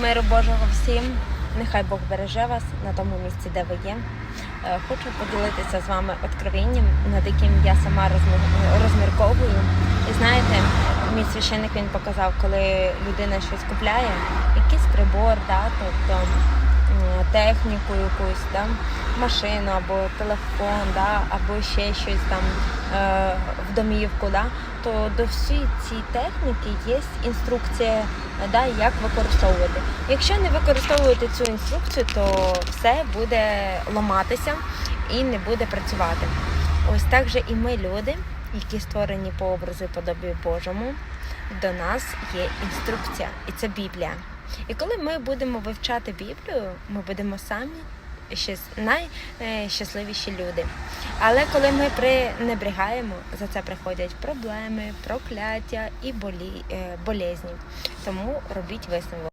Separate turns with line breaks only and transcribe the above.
Миру Божого всім. Нехай Бог береже вас на тому місці, де ви є. Е, Хочу поділитися з вами откровенням, над яким я сама розмірковую. І знаєте, мій священник він показав, коли людина щось купляє, якийсь прибор, да, тобто техніку якусь, да, машину або телефон, да, або ще щось там е, в домівку, да, то до всієї цієї техніки є інструкція, да, як використовувати. Якщо не використовувати цю інструкцію, то все буде ламатися і не буде працювати. Ось так же і ми, люди, які створені по образу і подобію Божому, до нас є інструкція, і це Біблія. І коли ми будемо вивчати Біблію, ми будемо самі найщасливіші люди. Але коли ми пренебрігаємо, за це приходять проблеми, прокляття і болі, е, болезні. Тому робіть висновок.